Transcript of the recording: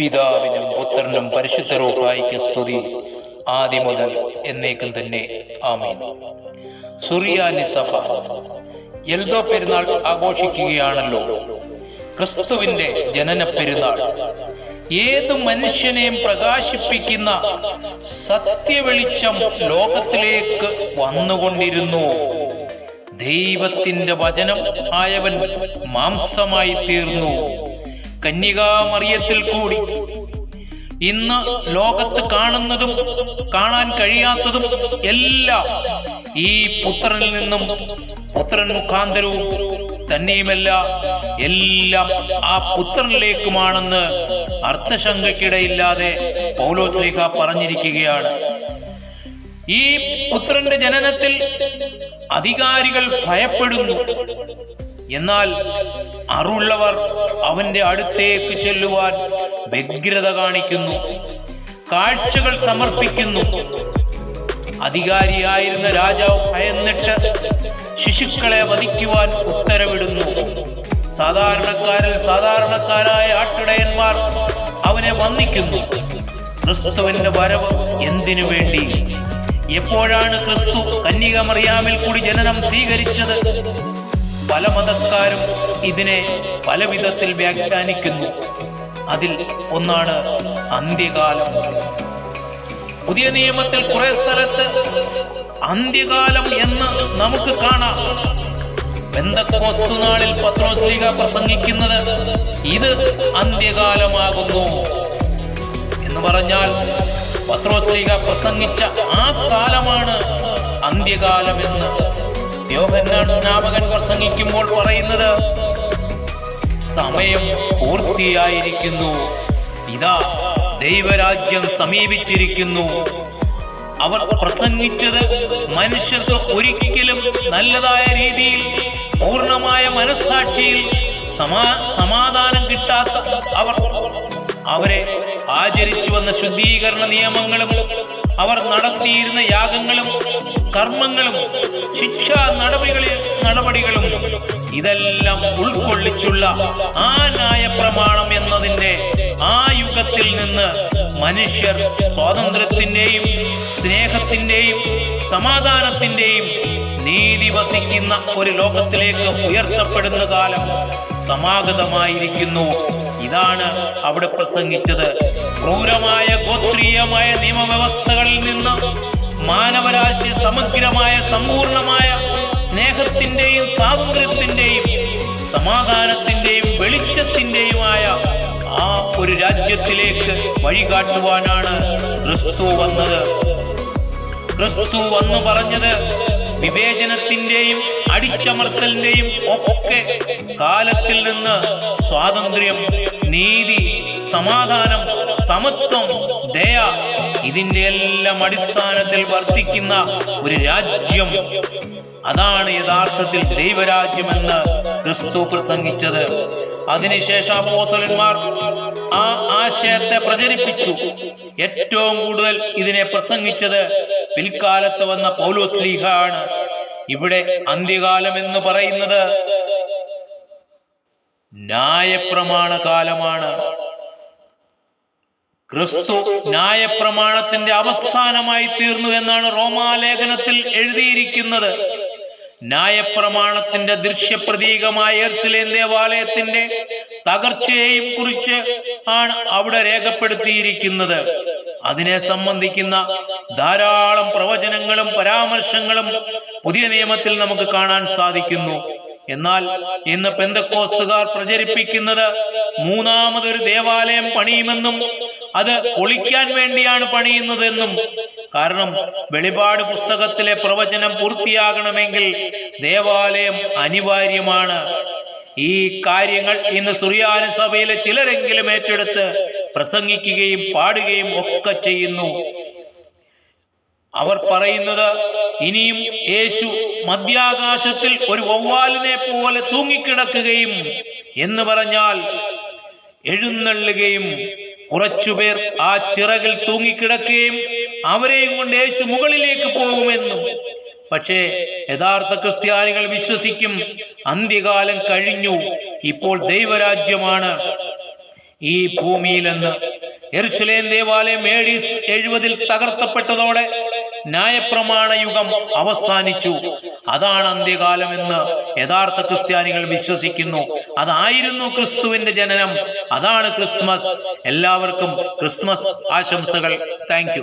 പിതാവിനും പുത്രനും പരിശുദ്ധ റൂഹായിക്ക് സ്തുതി. ആദ്യം മുതൽ എന്നേക്കും തന്നെ ആമീൻ. സുറിയാനി സഭ എൽദോ പെരുന്നാൾ ആഘോഷിക്കുകയാണല്ലോ. ക്രിസ്തുവിന്റെ ജനന പെരുന്നാൾ. ഏത് മനുഷ്യനെയും പ്രകാശിപ്പിക്കുന്ന സത്യവെളിച്ചം ലോകത്തിലേക്ക് വന്നുകൊണ്ടിരുന്നു. ദൈവത്തിന്റെ വചനം ആയവൻ മാംസമായി തീർന്നു. കന്യകാമറിയത്തിൽ കൂടി. ഇന്ന് ലോകത്ത് കാണുന്നതും കാണാൻ കഴിയാത്തതും എല്ലാം ഈ പുത്രനിൽ നിന്നും പുത്രൻ മുഖാന്തരവും തന്നെയുമല്ല എല്ലാം ആ പുത്രനിലേക്കുമാണെന്ന് അർത്ഥശങ്കയ്ക്കിടയില്ലാതെ പൗലോസ്ലേഖ പറഞ്ഞിരിക്കുകയാണ്. ഈ പുത്രന്റെ ജനനത്തിൽ അധികാരികൾ ഭയപ്പെടുന്നു. എന്നാൽ അറിവുള്ളവർ അവന്റെ അടുത്തേക്ക് ചെല്ലുവാൻ വ്യഗ്രത കാണിക്കുന്നു കാഴ്ചകൾ സമർപ്പിക്കുന്നു. അധികാരിയായിരുന്ന രാജാവ് ഭയന്നിട്ട് ശിശുക്കളെ വധിക്കുവാൻ ഉത്തരവിടുന്നു. സാധാരണക്കാരിൽ സാധാരണക്കാരായ ആട്ടിടയന്മാർ അവനെ വന്ദിക്കുന്നു. ക്രിസ്തുവിന്റെ വരവ് എന്തിനു വേണ്ടി? എപ്പോഴാണ് ക്രിസ്തു കന്യകമറിയാമിൽ കൂടി ജനനം സ്വീകരിച്ചത്? പല മതക്കാരും ഇതിനെ പല വിധത്തിൽ വ്യാഖ്യാനിക്കുന്നു. അതിൽ ഒന്നാണ് അന്ത്യകാലം. പുതിയ നിയമത്തിൽ കുറെ സ്ഥലത്ത് അന്ത്യകാലം എന്ന് നമുക്ക് കാണാം. ബന്ധക്കോസ്തുനാളിൽ പത്രോസ്ലിക പ്രസംഗിക്കുന്നത് ഇത് അന്ത്യകാലമാകുന്നു. എന്ന് പറഞ്ഞാൽ പത്രോസ്ലിക പ്രസംഗിച്ച ആ കാലമാണ് അന്ത്യകാലമെന്ന്. യോഹന്നാൻ നാമകൻ പ്രസംഗിക്കുമ്പോൾ പറയുന്നത്. സമയം പൂർത്തിയായിരിക്കുന്നു. ഇതാ ദൈവരാജ്യം സമീപിച്ചിരിക്കുന്നു. അവർ പ്രസംഗിച്ചത് മനുഷ്യർക്ക് ഒരിക്കലും നല്ലതായ രീതിയിൽ പൂർണമായ മനസ്സാക്ഷിയിൽ സമാ സമാധാനം കിട്ടാത്ത അവർ അവരെ ആചരിച്ചു വന്ന ശുദ്ധീകരണ നിയമങ്ങളും അവർ നടത്തിയിരുന്ന യാഗങ്ങളും കർമ്മങ്ങളും ശിക്ഷാ നടപടികളിൽ നടപടികളും ഇതെല്ലാം ഉൾക്കൊള്ളിച്ചുള്ള ആ ന്യായപ്രമാണം എന്നതിന്റെ ആ യുഗത്തിൽ നിന്ന് മനുഷ്യർ സ്വാതന്ത്ര്യത്തിന്റെയും സ്നേഹത്തിന്റെയും സമാധാനത്തിന്റെയും നീതി വസിക്കുന്ന ഒരു ലോകത്തിലേക്ക് ഉയർത്തപ്പെടുന്ന കാലം സമാഗതമായിരിക്കുന്നു. ഇതാണ് അവിടെ പ്രസംഗിച്ചത്. ക്രൂരമായ ഗോത്രീയമായ നിയമവ്യവസ്ഥകളിൽ നിന്ന് മാനവരാശി സമഗ്രമായ സമ്പൂർണമായ സ്നേഹത്തിന്റെയും സ്വാതന്ത്ര്യത്തിന്റെയും സമാധാനത്തിന്റെയും വെളിച്ചത്തിന്റെയുമായ ആ ഒരു രാജ്യത്തിലേക്ക് വഴികാട്ടുവാനാണ് ക്രിസ്തു വന്നത്. ക്രിസ്തു വന്നു പറഞ്ഞത് വിവേചനത്തിന്റെയും അടിച്ചമർത്തലിന്റെയും ഒക്കെ കാലത്തിൽ നിന്ന് സ്വാതന്ത്ര്യം നീതി സമാധാനം സമത്വം ദയ ഇതിന്റെ എല്ലാം അടിസ്ഥാനത്തിൽ വർത്തിക്കുന്ന ഒരു രാജ്യം. അതാണ് യഥാർത്ഥത്തിൽ ദൈവരാജ്യമെന്ന് ക്രിസ്തു പ്രസംഗിച്ചത്. അതിനുശേഷം അപ്പോസലന്മാർ ആ ആശയത്തെ പ്രചരിപ്പിച്ചു. ഏറ്റവും കൂടുതൽ ഇതിനെ പ്രസംഗിച്ചത് പിൽക്കാലത്ത് വന്ന പൗലോസ് ലീഹ ആണ് ഇവിടെ അന്ത്യകാലം എന്ന് പറയുന്നത് ന്യായപ്രമാണ കാലമാണ് ക്രിസ്തു ന്യായപ്രമാണത്തിന്റെ അവസാനമായി തീർന്നു എന്നാണ് റോമാലേഖനത്തിൽ എഴുതിയിരിക്കുന്നത്. ന്യായപ്രമാണത്തിന്റെ ദൃശ്യപ്രതീകമായ എർച്ചിലേൻ ദേവാലയത്തിന്റെ തകർച്ചയെയും കുറിച്ച് ആണ് അവിടെ രേഖപ്പെടുത്തിയിരിക്കുന്നത്. അതിനെ സംബന്ധിക്കുന്ന ധാരാളം പ്രവചനങ്ങളും പരാമർശങ്ങളും പുതിയ നിയമത്തിൽ നമുക്ക് കാണാൻ സാധിക്കുന്നു. എന്നാൽ ഇന്ന് പെന്തക്കോസ്തുകാർ പ്രചരിപ്പിക്കുന്നത് മൂന്നാമതൊരു ദേവാലയം പണിയുമെന്നും അത് ഒളിക്കാൻ വേണ്ടിയാണ് പണിയുന്നതെന്നും കാരണം വെളിപാട് പുസ്തകത്തിലെ പ്രവചനം പൂർത്തിയാകണമെങ്കിൽ ദേവാലയം അനിവാര്യമാണ്. ഈ കാര്യങ്ങൾ ഇന്ന് സുറിയാന സഭയിലെ ചിലരെങ്കിലും ഏറ്റെടുത്ത് പ്രസംഗിക്കുകയും പാടുകയും ഒക്കെ ചെയ്യുന്നു. അവർ പറയുന്നത് ഇനിയും യേശു മധ്യാകാശത്തിൽ ഒരു വവ്വാലിനെ പോലെ തൂങ്ങിക്കിടക്കുകയും എന്ന് പറഞ്ഞാൽ എഴുന്നള്ളുകയും കുറച്ചുപേർ ആ ചിറകിൽ തൂങ്ങിക്കിടക്കുകയും അവരെയും കൊണ്ട് യേശു മുകളിലേക്ക് പോകുമെന്നും. പക്ഷേ യഥാർത്ഥ ക്രിസ്ത്യാനികൾ വിശ്വസിക്കും അന്ത്യകാലം കഴിഞ്ഞു ഇപ്പോൾ ദൈവരാജ്യമാണ്. ഈ ഭൂമിയിലെന്ന് എറുസലേം ദേവാലയം ഡി എഴുപതിൽ തകർത്തപ്പെട്ടതോടെ ന്യായപ്രമാണ യുഗം അവസാനിച്ചു. അതാണ് അന്ത്യകാലം എന്ന് യഥാർത്ഥ ക്രിസ്ത്യാനികൾ വിശ്വസിക്കുന്നു. അതായിരുന്നു ക്രിസ്തുവിന്റെ ജനനം. അതാണ് ക്രിസ്മസ്. എല്ലാവർക്കും ക്രിസ്മസ് ആശംസകൾ. താങ്ക്